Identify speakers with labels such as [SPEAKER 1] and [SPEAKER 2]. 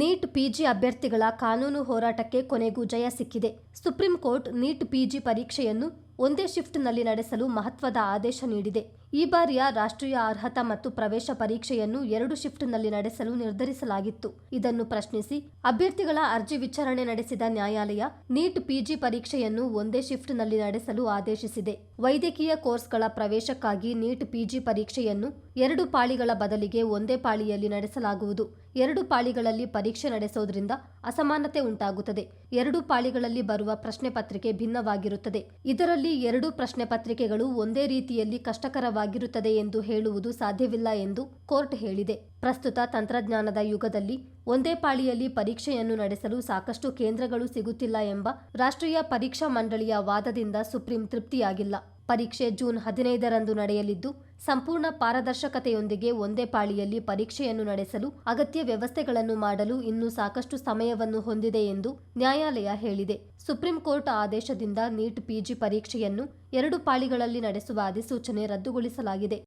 [SPEAKER 1] Neat PG ಅಭ್ಯರ್ಥಿಗಳ ಕಾನೂನು ಹೋರಾಟಕ್ಕೆ ಕೊನೆಗೂ ಜಯ ಸಿಕ್ಕಿದೆ. ಸುಪ್ರೀಂ ಕೋರ್ಟ್ ನೀಟ್ ಪಿಜಿ ಪರೀಕ್ಷೆಯನ್ನು ಒಂದೇ ಶಿಫ್ಟ್ನಲ್ಲಿ ನಡೆಸಲು ಮಹತ್ವದ ಆದೇಶ ನೀಡಿದೆ. ಈ ಬಾರಿಯ ರಾಷ್ಟ್ರೀಯ ಅರ್ಹತಾ ಮತ್ತು ಪ್ರವೇಶ ಪರೀಕ್ಷೆಯನ್ನು ಎರಡು ಶಿಫ್ಟ್ನಲ್ಲಿ ನಡೆಸಲು ನಿರ್ಧರಿಸಲಾಗಿತ್ತು. ಇದನ್ನು ಪ್ರಶ್ನಿಸಿ, ಅಭ್ಯರ್ಥಿಗಳ ಅರ್ಜಿ ವಿಚಾರಣೆ ನಡೆಸಿದ ನ್ಯಾಯಾಲಯ ನೀಟ್ ಪಿಜಿ ಪರೀಕ್ಷೆಯನ್ನು ಒಂದೇ ಶಿಫ್ಟ್ನಲ್ಲಿ ನಡೆಸಲು ಆದೇಶಿಸಿದೆ. ವೈದ್ಯಕೀಯ ಕೋರ್ಸ್ಗಳ ಪ್ರವೇಶಕ್ಕಾಗಿ ನೀಟ್ ಪಿಜಿ ಪರೀಕ್ಷೆಯನ್ನು ಎರಡು ಪಾಳಿಗಳ ಬದಲಿಗೆ ಒಂದೇ ಪಾಳಿಯಲ್ಲಿ ನಡೆಸಲಾಗುವುದು. ಎರಡು ಪಾಳಿಗಳಲ್ಲಿ ಪರೀಕ್ಷೆ ನಡೆಸೋದ್ರಿಂದ ಅಸಮಾನತೆ ಉಂಟಾಗುತ್ತದೆ. ಎರಡು ಪಾಳಿಗಳಲ್ಲಿ ಬರುವ ಪ್ರಶ್ನೆ ಪತ್ರಿಕೆ ಭಿನ್ನವಾಗಿರುತ್ತದೆ. ಇದರಲ್ಲಿ ಎರಡು ಪ್ರಶ್ನೆ ಪತ್ರಿಕೆಗಳು ಒಂದೇ ರೀತಿಯಲ್ಲಿ ಕಷ್ಟಕರವಾಗಿರುತ್ತದೆ ಎಂದು ಹೇಳುವುದು ಸಾಧ್ಯವಿಲ್ಲ ಎಂದು ಕೋರ್ಟ್ ಹೇಳಿದೆ. ಪ್ರಸ್ತುತ ತಂತ್ರಜ್ಞಾನದ ಯುಗದಲ್ಲಿ ಒಂದೇ ಪಾಳಿಯಲ್ಲಿ ಪರೀಕ್ಷೆಯನ್ನು ನಡೆಸಲು ಸಾಕಷ್ಟು ಕೇಂದ್ರಗಳು ಸಿಗುತ್ತಿಲ್ಲ ಎಂಬ ರಾಷ್ಟ್ರೀಯ ಪರೀಕ್ಷಾ ಮಂಡಳಿಯ ವಾದದಿಂದ ಸುಪ್ರೀಂ ತೃಪ್ತಿಯಾಗಿಲ್ಲ. ಪರೀಕ್ಷೆ ಜೂನ್ ಹದಿನೈದರಂದು ನಡೆಯಲಿದ್ದು, ಸಂಪೂರ್ಣ ಪಾರದರ್ಶಕತೆಯೊಂದಿಗೆ ಒಂದೇ ಪಾಳಿಯಲ್ಲಿ ಪರೀಕ್ಷೆಯನ್ನು ನಡೆಸಲು ಅಗತ್ಯ ವ್ಯವಸ್ಥೆಗಳನ್ನು ಮಾಡಲು ಇನ್ನೂ ಸಾಕಷ್ಟು ಸಮಯವನ್ನು ಹೊಂದಿದೆ ಎಂದು ನ್ಯಾಯಾಲಯ ಹೇಳಿದೆ. ಸುಪ್ರೀಂ ಕೋರ್ಟ್ ಆದೇಶದಿಂದ ನೀಟ್ ಪಿಜಿ ಪರೀಕ್ಷೆಯನ್ನು ಎರಡು ಪಾಳಿಗಳಲ್ಲಿ ನಡೆಸುವ ಅಧಿಸೂಚನೆ ರದ್ದುಗೊಳಿಸಲಾಗಿದೆ.